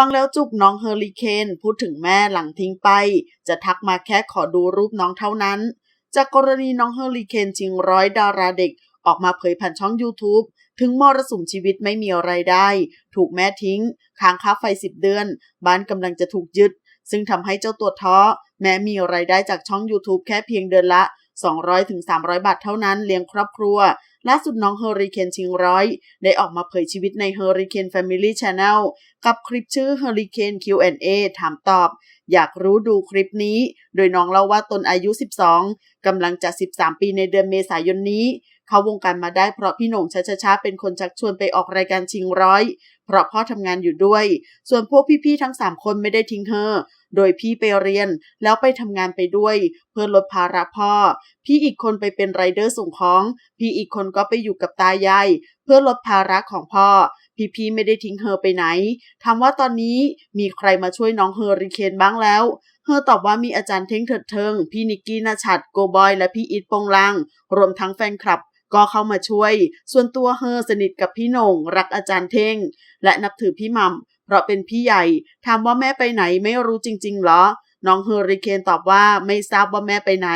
ฟังแล้วจุกน้องเฮอริเคนพูดถึงแม่หลังทิ้งไป จะทักมาแค่ขอดูรูปน้องเท่านั้น จากกรณีน้องเฮอริเคนชิงร้อยดาราเด็กออกมาเผยผ่านช่อง YouTube ถึงมรสุมชีวิตไม่มีอะไรายได้ ถูกแม่ทิ้ง ค้างค่าไฟ 10 เดือน บ้านกำลังจะถูกยึด ซึ่งทำให้เจ้าตัวท้อ แม้มีไรายได้จากช่อง YouTube แค่เพียงเดือนละ 200-300 บาทเท่านั้นเลี้ยงครอบครัว ล่าสุดน้องเฮอริเคนชิงร้อยได้ออกมาเผยชีวิตในเฮอริเคนแฟมิลี่ชาแนลกับคลิปชื่อเฮอริเคน Q&A ถามตอบ อยากรู้ดูคลิปนี้ โดยน้องเล่าว่าตนอายุ 12 กำลังจะ 13 ปีในเดือนเมษายนนี้ เขาวงการมาได้เพราะพี่หน่งชาชาชาเป็นคนชักชวนไปออกรายการชิงร้อย เพราะพ่อทำงานอยู่ด้วย ส่วนพวกพี่ๆทั้ง 3 คนไม่ได้ทิ้งเธอ โดยพี่ไปเรียนแล้วไปทำงานไปด้วย เพื่อลดภาระพ่อ พี่อีกคนไปเป็นไรเดอร์ส่งของ พี่อีกคนก็ไปอยู่กับตายายเพื่อลดภาระของพ่อพี่ๆไม่ได้ทิ้งเธอไปไหนถามว่าตอนนี้มีใครมาช่วยน้องเฮอริเคนบ้างแล้ว เฮอตอบว่ามีอาจารย์เท้งเถิดเทิง พี่นิกกี้นาชัดโกบอย และพี่อีทโปงลัง รวมทั้งแฟนคลับก็เข้ามาช่วย ส่วนตัวเฮอสนิทกับพี่นงรักอาจารย์เท่ง และนับถือพี่มัม เพราะเป็นพี่ใหญ่ ถามว่าแม่ไปไหนไม่รู้จริงๆเหรอ น้องเฮอริเคนตอบว่าไม่ทราบว่าแม่ไปไหน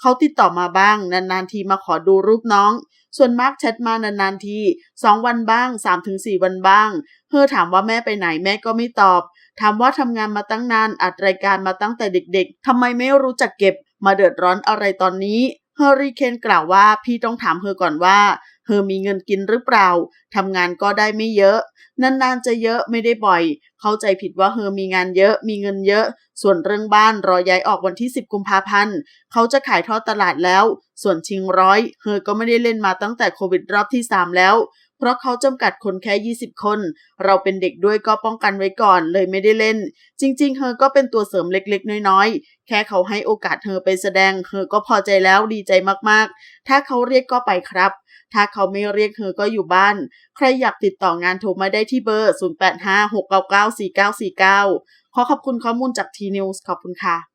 เขาติดต่อมาบ้าง นานๆทีมาขอดูรูปน้อง ส่วนมากแชทมานานๆทีสองวันบ้างสามถึงสี่วันบ้าง เฮอถามว่าแม่ไปไหนแม่ก็ไม่ตอบ ถามว่าทำงานมาตั้งนานอัดรายการมาตั้งแต่เด็กๆทำไมไม่รู้จักเก็บ มาเดือดร้อนอะไรตอนนี้เฮอริเคนกล่าวว่าพี่ต้องถามเฮอก่อนว่า เธอมีเงินกินหรือเปล่า ทำงานก็ได้ไม่เยอะ นานๆจะเยอะไม่ได้บ่อย เข้าใจผิดว่าเธอมีงานเยอะ มีเงินเยอะ ส่วนเรื่องบ้านรอย้ายออกวันที่ 10 กุมภาพันธ์ เขาจะขายทอดตลาดแล้ว ส่วนชิงร้อย เธอก็ไม่ได้เล่นมาตั้งแต่โควิดรอบที่ 3 แล้ว เพราะเขาจำกัดคนแค่ 20 คน เราเป็นเด็กด้วยก็ป้องกันไว้ก่อนเลยไม่ได้เล่น จริง ๆเฮอก็เป็นตัวเสริมเล็กๆ น้อยๆ แค่เขาให้โอกาสเฮอไปแสดงเฮอก็พอใจแล้วดีใจมากๆ ถ้าเขาเรียกก็ไปครับ ถ้าเขาไม่เรียกเธอก็อยู่บ้าน ใครอยากติดต่องานโทรมาได้ที่เบอร์ 0856994949 ขอขอบคุณข้อมูลจาก T News ขอบคุณค่ะ